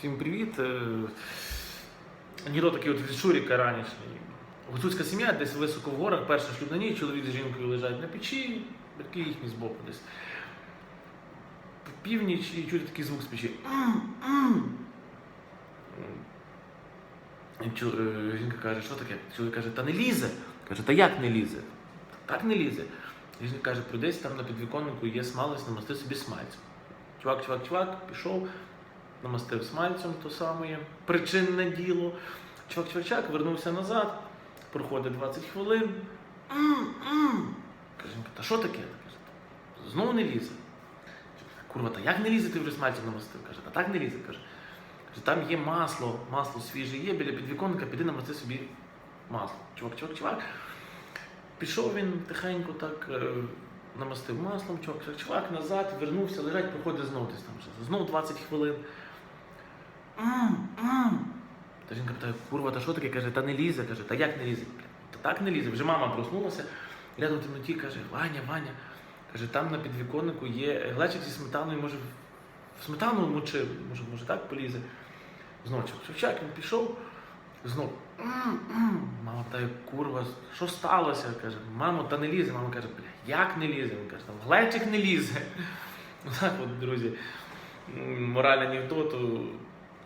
Всім привіт. Е, такий от від Шуріка ранішній. Гуцульська сім'я десь високо в горах, перша шлюбна ніч, чоловік з жінкою лежать на печі, батьки їхні збоку десь. Північ і чути такий звук з печі. Е, Жінка каже, що таке? Чоловік каже, та не лізе. Каже, та як не лізе? Так не лізе. Жінка каже, пройдись там на підвіконнику є смалець, намасти собі смальцем. Чувак, чувак, чувак, пішов, намастив смальцем то саме причинне діло. Чувак, чувак, чувак, вернувся назад, проходить 20 хвилин. Каже, та що таке? Знову не лізе. Курва, та як не лізе, ти вже смальцем намастив? Каже, та так не лізе. Каже, там є масло, масло свіже є, біля підвіконника, піди намасти собі масло. Чувак, чувак, чувак. Пішов він тихенько так, е, намастив маслом, чувак, чувак, назад, вернувся, лежать, проходить знов десь там. Знов 20 хвилин. М, м. Та жінка питає, курва, та що таке? Каже, та не лізе, каже, та як не лізе? Та так не лізе. Вже мама проснулася, рядом в темноті каже, Ваня, Ваня. Каже, там на підвіконнику є глечик зі сметаною, може, в сметану мочи, може, може так полізе. Чувак, чувак, він пішов, знов. Мама питає, курва, що сталося? Каже, мамо, та не лізе. Мама каже, бля, як не лізе? Він каже, там глечик не лізе. Так от, друзі, м, моральний анекдоту.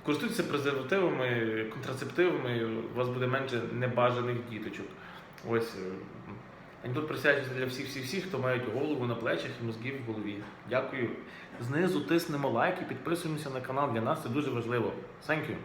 Користуйтеся презервативами, контрацептивами, у вас буде менше небажаних діточок. Ось е, анекдот присвячується для всіх, всіх, всіх, хто мають голову на плечах і мозги в голові. Дякую. Знизу тиснемо лайк і підписуємося на канал. Для нас це дуже важливо. Thank you.